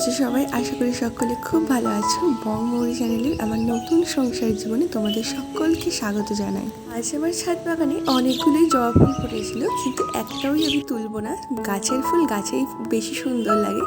আছো সবাই। আশা করি সকলে খুব ভালো আছো। বংমৌরি চ্যানেলের আমার নতুন সংসার জীবনে তোমাদের সকলকে স্বাগত জানাই। আজ আমার ছাদ বাগানে অনেকগুলোই জবা ফুল ফুটেছিল, কিন্তু একটাও আমি তুলবো না, গাছের ফুল গাছেই বেশি সুন্দর লাগে।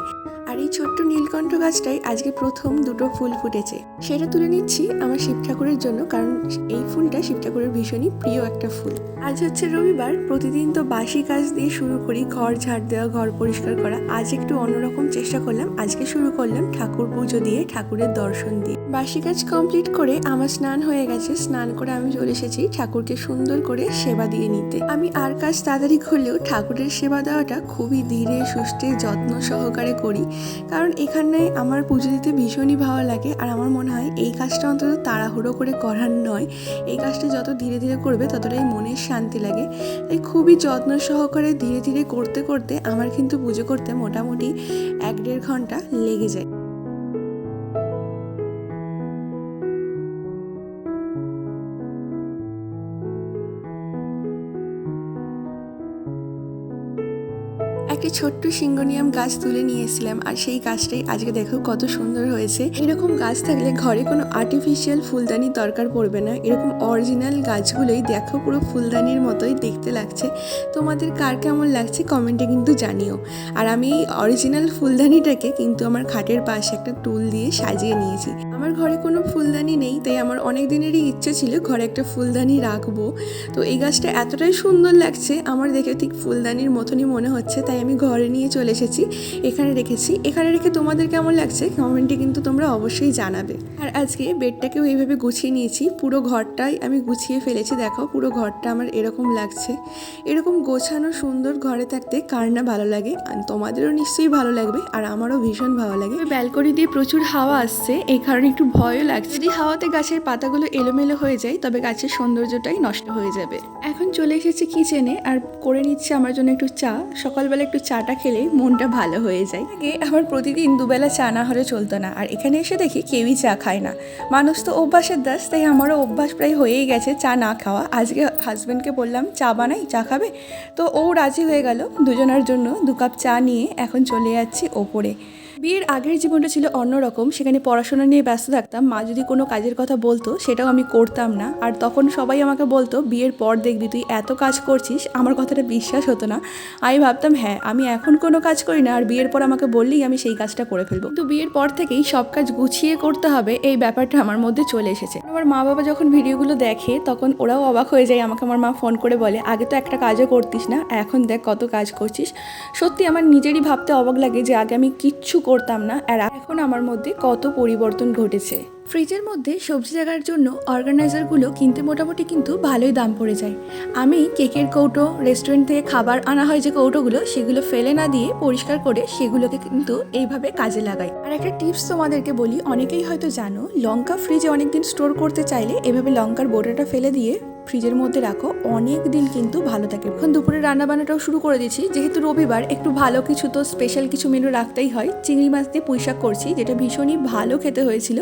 আর এই ছোট্ট নীলকণ্ঠ গাছটাই আজকে প্রথম দুটো ফুল ফুটেছে। সেটা তুলে নিচ্ছি আমার শিব ঠাকুরের জন্য, কারণ এই ফুলটা শিব ঠাকুরের ভীষণই প্রিয় একটা ফুল। আজ হচ্ছে রবিবার, প্রতিদিন তো বাসি কাজ দিয়ে শুরু করি, ঘর ঝাড় দেওয়া, ঘর পরিষ্কার করা। আজ একটু অন্যরকম চেষ্টা করলাম। আজকে শুরু করলাম ঠাকুর পুজো দিয়ে, ঠাকুরের দর্শন দিয়ে। বাসি কাজ কমপ্লিট করে আমার স্নান হয়ে গেছে। স্নান করে আমি চলে এসেছি ঠাকুরকে সুন্দর করে সেবা দিয়ে নিতে। আমি আর কাজ তাড়াতাড়ি করলেও ঠাকুরের সেবা দেওয়াটা খুবই ধীরে, সুস্থে, যত্ন সহকারে করি। কারণ এখানে আমার পুজো দিতে ভীষণই ভালো লাগে আর আমার মনে হয় এই কাজটা অন্তত তাড়াহুড়ো করে করার নয়। এই কাজটা যত ধীরে ধীরে করবে ততটাই মনের শান্তি লাগে। তাই খুবই যত্ন সহকারে ধীরে ধীরে করতে করতে আমার কিন্তু পুজো করতে মোটামুটি এক দেড় ঘণ্টা লেগে যায়। একটি ছোট্ট সিঙ্গোনিয়াম গাছ তুলে নিয়ে এসেছিলাম আর সেই গাছটাই আজকে দেখো কত সুন্দর হয়েছে। এরকম গাছ থাকলে ঘরে কোনো আর্টিফিশিয়াল ফুলদানি দরকার পড়বে না। এরকম অরিজিনাল গাছগুলোই দেখো পুরো ফুলদানির মতোই দেখতে লাগছে। তোমাদের কার কেমন লাগছে কমেন্টে কিন্তু জানিও। আর আমি এই অরিজিনাল ফুলদানিটাকে কিন্তু আমার খাটের পাশে একটা টুল দিয়ে সাজিয়ে নিয়েছি। আমার ঘরে কোনো ফুলদানি নেই, তাই আমার অনেক দিনেরই ইচ্ছে ছিল ঘরে একটা ফুলদানি রাখব। তো এই গাছটা এতটাই সুন্দর লাগছে, আমার দেখে ঠিক ফুলদানির মতনই মনে হচ্ছে, তাই আমি ঘরে নিয়ে চলে এসেছি এখানে রেখেছি। এখানে রেখে তোমাদের কেমন লাগছে? কমেন্টে কিন্তু তোমরা অবশ্যই জানাবে। আর আজকে বেডটাকেও এইভাবে গুছিয়ে নিয়েছি। পুরো ঘরটাই আমি গুছিয়ে ফেলেছি। দেখো পুরো ঘরটা আমার এরকম লাগছে। এরকম গোছানো সুন্দর ঘরে থাকতে কার না ভালো লাগে? আর তোমাদেরও নিশ্চয়ই ভালো লাগবে। আর আমারও ভীষণ ভালো লাগে। ব্যালকনি দিয়ে প্রচুর হাওয়া আসছে। এই কারণে একটু ভয়ও লাগছে। যদি হাওয়াতে গাছের পাতাগুলো এলোমেলো হয়ে যায় তবে গাছের সৌন্দর্যটাই নষ্ট হয়ে যাবে। এখন চলে এসেছি কিচেনে আর করে নিচ্ছে আমার জন্য একটু চা। সকালবেলা একটু চাটা খেলে মনটা ভালো হয়ে যায়। আগে আমার প্রতিদিন দুবেলা চা না হলে চলতো না। আর এখানে এসে দেখি কেউই চা খায় না। মানুষ তো অভ্যাসের দাস, তাই আমারও অভ্যাস প্রায় হয়েই গেছে চা না খাওয়া। আজকে হাজব্যান্ডকে বললাম, চা বানাই, চা খাবে? তো ও রাজি হয়ে গেল। দুজনের জন্য দু কাপ চা নিয়ে এখন চলে যাচ্ছি ওপরে। বিয়ের আগের জীবনটা ছিল অন্যরকম। সেখানে পড়াশোনা নিয়ে ব্যস্ত থাকতাম। মা যদি কোনো কাজের কথা বলতো, সেটাও আমি করতাম না। আর তখন সবাই আমাকে বলতো, বিয়ের পর দেখবি তুই এত কাজ করছিস, আমার কথাটা বিশ্বাস হতো না। আমি ভাবতাম হ্যাঁ আমি এখন কোনো কাজ করি না, আর বিয়ের পর আমাকে বললেই আমি সেই কাজটা করে ফেলব। কিন্তু বিয়ের পর থেকেই সব কাজ গুছিয়ে করতে হবে, এই ব্যাপারটা আমার মধ্যে চলে এসেছে। আমার মা বাবা যখন ভিডিওগুলো দেখে, তখন ওরাও অবাক হয়ে যায়। আমাকে আমার মা ফোন করে বলে, আগে তো একটা কাজও করতিস না, এখন দেখ কত কাজ করছিস। সত্যি আমার নিজেরই ভাবতে অবাক লাগে যে আগে আমি কিচ্ছু করতাম না। আর এখন আমার মধ্যে কত পরিবর্তন ঘটেছে। ফ্রিজের মধ্যে সবজি রাখার জন্য অর্গানাইজারগুলো কিনতে মোটামুটি কিন্তু ভালোই দাম পড়ে যায়। আমি কেকের কৌটো, রেস্টুরেন্ট থেকে খাবার আনা হয় যে কৌটোগুলো, সেগুলো ফেলে না দিয়ে পরিষ্কার করে সেগুলোকে কিন্তু এইভাবে কাজে লাগাই। আর একটা টিপস তোমাদেরকে বলি, অনেকেই হয়তো জানো, লঙ্কা ফ্রিজে অনেকদিন স্টোর করতে চাইলে এভাবে লঙ্কার বোটাটা ফেলে দিয়ে ফ্রিজের মধ্যে রাখো। অনেক দিন কিন্তু ভালো থাকে। এখন দুপুরে রান্না বান্নাটাও শুরু করে দিয়েছি। যেহেতু রবিবার, একটু ভালো কিছু তো স্পেশাল কিছু মেনু রাখতেই হয়। চিংড়ি মাছ দিয়ে পুঁইশাক করছি, যেটা ভীষণই ভালো খেতে হয়েছিল।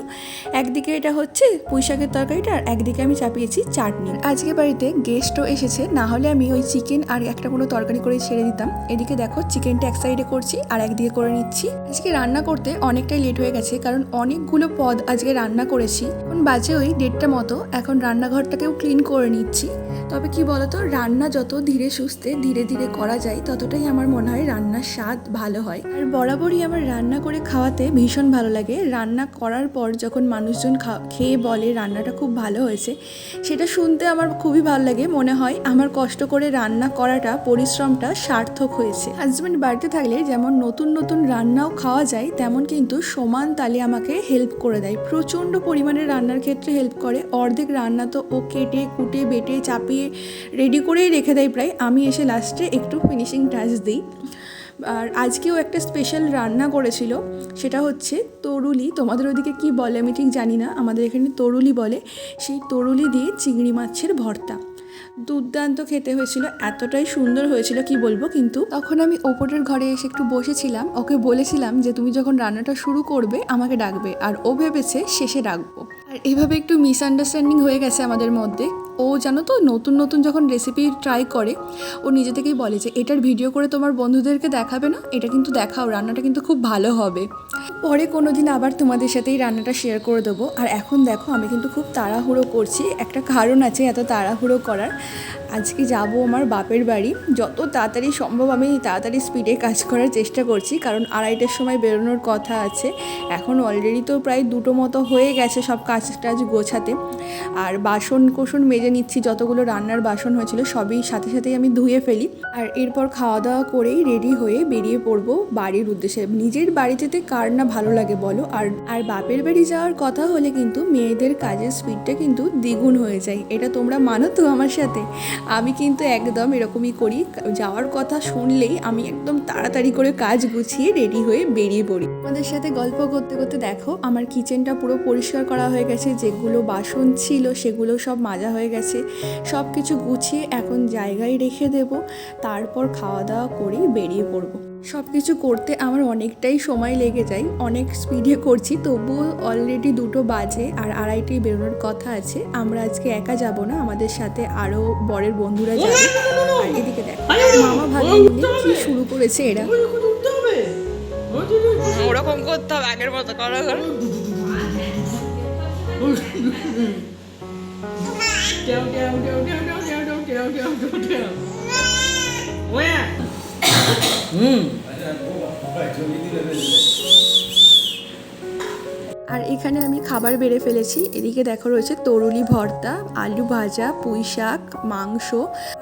একদিকে এটা হচ্ছে পুঁইশাকের তরকারিটা আর একদিকে আমি চাপিয়েছি চাটনি। আজকে বাড়িতে গেস্টও এসেছে, না হলে আমি ওই চিকেন আর একটা কোনো তরকারি করে ছেড়ে দিতাম। এদিকে দেখো চিকেনটা এক সাইডে করছি আর একদিকে করে নিচ্ছি। আজকে রান্না করতে অনেকটাই লেট হয়ে গেছে, কারণ অনেকগুলো পদ আজকে রান্না করেছি। এখন বাজে ওই দেড়টা মতো, এখন রান্নাঘরটাকেও ক্লিন করে নিচ্ছি। তবে কি বলতো, রান্না যত ধীরে সুস্থে ধীরে ধীরে করা যায়, ততটাই আমার মনে হয় রান্নার স্বাদ ভালো হয়। আর বরাবরই আমার রান্না করে খাওয়াতে ভীষণ ভালো লাগে। রান্না করার পর যখন মানুষজন খেয়ে বলে রান্নাটা খুব ভালো হয়েছে, সেটা শুনতে আমার খুবই ভালো লাগে। মনে হয় আমার কষ্ট করে রান্না করাটা, পরিশ্রমটা সার্থক হয়েছে। হাজব্যান্ড বাড়িতে থাকলে যেমন নতুন নতুন রান্নাও খাওয়া যায়, তেমন কিন্তু সমান তালে আমাকে হেল্প করে দেয়। প্রচণ্ড পরিমাণে রান্নার ক্ষেত্রে হেল্প করে। অর্ধেক রান্না তো ও কেটে, কুটে, বেটে, চাপিয়ে রেডি করেই রেখে দেয় প্রায়। আমি এসে লাস্টে একটু ফিনিশিং টাচ দিই। আর আজকেও একটা স্পেশাল রান্না করেছিল, সেটা হচ্ছে তরুলি। তোমাদের ওদিকে কি বলে আমি ঠিক জানি না, আমাদের এখানে তরুলি বলে। সেই তরুলি দিয়ে চিংড়ি মাছের ভর্তা। দুর্দান্ত খেতে হয়েছিল, এতটাই সুন্দর হয়েছিল কি বলব কিন্তু। তখন আমি ওপরের ঘরে এসে একটু বসেছিলাম, ওকে বলেছিলাম যে তুমি যখন রান্নাটা শুরু করবে, আমাকে ডাকবে। আর ও ভেবেছে শেষে ডাকবো। আর এভাবে একটু মিসআন্ডারস্ট্যান্ডিং হয়ে গেছে আমাদের মধ্যে। ও জানো তো, নতুন নতুন যখন রেসিপি ট্রাই করে, ও নিজে থেকেই বলে যে, এটার ভিডিও করে তোমার বন্ধুদেরকে দেখাবে না? এটা কিন্তু দেখাও, রান্নাটা কিন্তু খুব ভালো হবে। পরে কোনো দিন আবার তোমাদের সাথেই রান্নাটা শেয়ার করে দেবো। আর এখন দেখো, আমি কিন্তু খুব তাড়াহুড়ো করছি। একটা কারণ আছে এত তাড়াহুড়ো করার। আজকে যাব আমার বাপের বাড়ি। যত তাড়াতাড়ি সম্ভব আমি তাড়াতাড়ি স্পিডে কাজ করার চেষ্টা করছি, কারণ আড়াইটার সময় বেরোনোর কথা আছে। এখন অলরেডি তো প্রায় দুটো মতো হয়ে গেছে সব কাজ টাজ গোছাতে। আর বাসন কোসন মেজে নিচ্ছি, যতগুলো রান্নার বাসন হয়েছিল সবই সাথে সাথেই আমি ধুয়ে ফেলি। আর এরপর খাওয়া দাওয়া করেই রেডি হয়ে বেরিয়ে পড়ব বাড়ির উদ্দেশ্যে। নিজের বাড়ি যেতে কার না ভালো লাগে বলো? আর আর বাপের বাড়ি যাওয়ার কথা হলে কিন্তু মেয়েদের কাজের স্পিডটা কিন্তু দ্বিগুণ হয়ে যায়। এটা তোমরা মানো তো আমার সাথে। আমি কিন্তু একদম এরকমই করি। যাওয়ার কথা শুনলেই আমি একদম তাড়াতাড়ি করে কাজ গুছিয়ে রেডি হয়ে বেরিয়ে পড়ি। আমাদের সাথে গল্প করতে করতে দেখো, আমার কিচেনটা পুরো পরিষ্কার করা হয়ে গেছে, যেগুলো বাসন ছিল সেগুলো সব মাজা হয়ে গেছে। সব কিছু গুছিয়ে এখন জায়গায় রেখে দেব, তারপর খাওয়া দাওয়া করেই বেরিয়ে পড়ব। সব কিছু করতে আমার অনেকটাই সময় লেগে যায় অনেক স্পিডে করছি তবুও অলরেডি দুটো বাজে আর আড়াইটাই বেরোনোর কথা আছে আমরা আজকে একা যাব না আমাদের সাথে আরও বরের বন্ধুরা যাবে আর এদিকে দেখো মামা ভালো কি শুরু করেছে এরা ওরকম করতে হবে আগের মতো করো করো আর এখানে আমি খাবার বেড়ে ফেলেছি। এদিকে দেখো রয়েছে তরুলি ভর্তা, আলু ভাজা, পুঁই শাক, মাংস।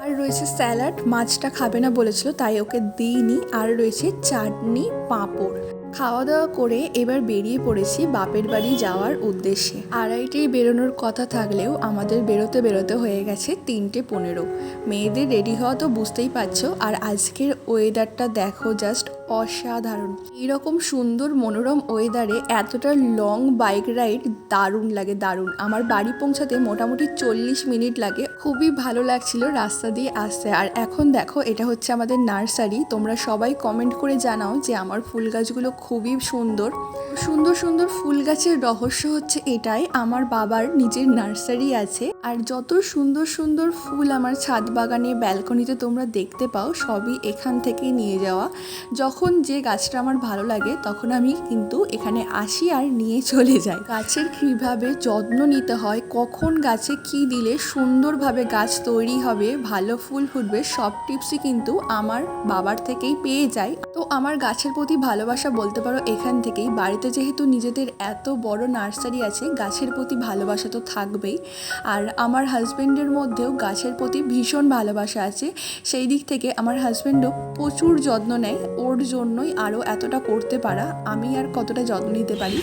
আর রয়েছে স্যালাড, মাছটা খাবে না বলেছিল, তাই ওকে দিইনি। আর রয়েছে চাটনি, পাঁপড়। খাওয়া দাওয়া করে এবার বেরিয়ে পড়েছি বাপের বাড়ি যাওয়ার উদ্দেশ্যে। আড়াইটেই বেরোনোর কথা থাকলেও আমাদের বেরোতে বেরোতে হয়ে গেছে তিনটে পনেরো। মেয়েদের রেডি হওয়া তো বুঝতেই পারছ, আর আজকের ওয়েদারটা দেখো জাস্ট অসাধারণ। এরকম সুন্দর মনোরম ওয়েদারে এতটা লং বাইক রাইড দারুণ লাগে, দারুণ। আমার বাড়ি পৌঁছাতে মোটামুটি চল্লিশ মিনিট লাগে। খুবই ভালো লাগছিল রাস্তা দিয়ে আসতে। আর এখন দেখো, এটা হচ্ছে আমাদের নার্সারি। তোমরা সবাই কমেন্ট করে জানাও যে আমার ফুল গাছগুলো খুবই সুন্দর। সুন্দর সুন্দর ফুল গাছের রহস্য হচ্ছে এটাই। আমার বাবার নিজের নার্সারি আছে। আর যত সুন্দর সুন্দর ফুল আমার ছাদ বাগানে ব্যালকনিতে তোমরা দেখতে পাও, সবই এখান থেকে নিয়ে যাওয়া। যখন যে গাছটা আমার ভালো লাগে, তখন আমি কিন্তু এখানে আসি আর নিয়ে চলে যাই। গাছের কীভাবে যত্ন নিতে হয়, কখন গাছে কি দিলে সুন্দরভাবে গাছ তৈরি হবে, ভালো ফুল ফুটবে, সব টিপসই কিন্তু আমার বাবার থেকেই পেয়ে যাই। তো আমার গাছের প্রতি ভালোবাসা বলতে পারো এখান থেকেই। বাড়িতে যেহেতু নিজেদের এত বড় নার্সারি আছে, গাছের প্রতি ভালোবাসা তো থাকবেই। আর আমার হাজব্যান্ডের মধ্যেও গাছের প্রতি ভীষণ ভালোবাসা আছে। সেই দিক থেকে আমার হাজব্যান্ডও প্রচুর যত্ন নেয়। ওর জন্যই আরও এতটা করতে পারা আমি আর কতটা যত্ন নিতে পারি?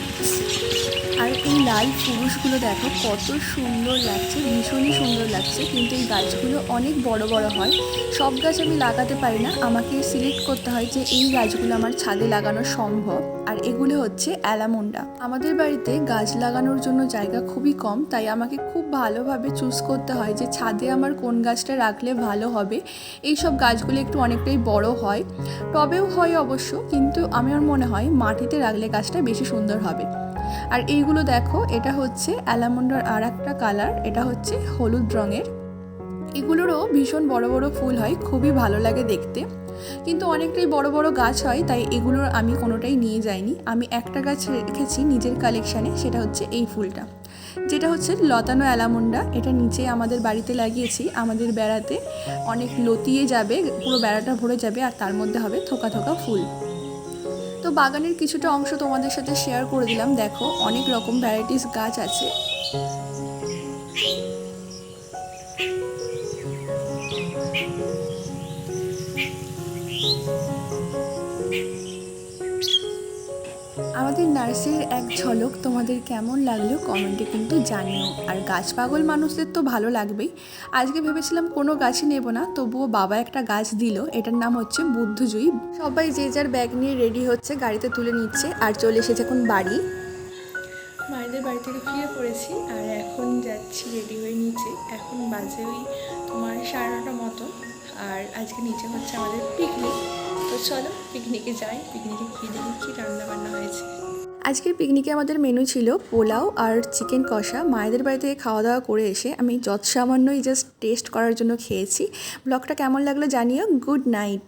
আর এই লাল পুরুষগুলো দেখো, কত সুন্দর লাগছে, ভীষণই সুন্দর লাগছে। কিন্তু এই গাছগুলো অনেক বড় বড় হয়। সব গাছ আমি লাগাতে পারি না। আমাকে সিলেক্ট করতে হয় যে এই গাছগুলো আমার ছাদে লাগানো সম্ভব। আর এগুলো হচ্ছে অ্যালামুন্ডা। আমাদের বাড়িতে গাছ লাগানোর জন্য জায়গা খুবই কম, তাই আমাকে খুব ভালোভাবে চুজ করতে হয় যে ছাদে আমার কোন গাছটা রাখলে ভালো হবে। এই সব গাছগুলো একটু অনেকটাই বড় হয়। টবেও হয় অবশ্য, কিন্তু আমার মনে হয় মাটিতে রাখলে গাছটা বেশি সুন্দর হবে। আর এইগুলো দেখো, এটা হচ্ছে অ্যালামন্ডার আর একটা কালার, এটা হচ্ছে হলুদ রঙের। এগুলোরও ভীষণ বড় বড় ফুল হয়, খুবই ভালো লাগে দেখতে। কিন্তু অনেকটাই বড় বড় গাছ হয়, তাই এগুলোর আমি কোনোটাই নিয়ে যাইনি। আমি একটা গাছ রেখেছি নিজের কালেকশানে, সেটা হচ্ছে এই ফুলটা। যেটা হচ্ছে লতানো অ্যালামুন্ডা, এটা নিচে আমাদের বাড়িতে লাগিয়েছি। আমাদের বেড়াতে অনেক লতিয়ে যাবে, পুরো বেড়াটা ভরে যাবে, আর তার মধ্যে হবে থোকা থোকা ফুল। তো বাগানের কিছুটা অংশ তোমাদের সাথে শেয়ার করে দিলাম। দেখো, অনেক রকম ভ্যারাইটিস গাছ আছে। আমাদের নার্সারির এক ঝলক তোমাদের কেমন লাগল কমেন্টে কিন্তু জানিও। আর গাছ পাগল মানুষদের তো ভালো লাগবেই। আজকে ভেবেছিলাম কোনো গাছই নেব না, তবুও বাবা একটা গাছ দিল। এটার নাম হচ্ছে বুদ্ধজয়ী। সবাই যে যার ব্যাগ নিয়ে রেডি হচ্ছে গাড়িতে তুলে নিচ্ছে আর চলে এসেছে এখন বাড়ি। মায়েদের বাড়ি থেকে ফিরে পড়েছি আর এখন যাচ্ছি রেডি হয়ে নিচে। এখন বাজে ওই তোমার সাড়ে আজকে নিচে হচ্ছে আমাদের পিকনিক তো চলো পিকনিকে যাই পিকনিকে গিয়ে দেখি, কী রান্না বান্না হয়েছে। আজকের পিকনিকে আমাদের মেনু ছিল পোলাও আর চিকেন কষা। মায়েদের বাড়ি থেকে খাওয়া দাওয়া করে এসে আমি যৎসামান্যই জাস্ট টেস্ট করার জন্য খেয়েছি। ব্লগটা কেমন লাগল জানিও। Good night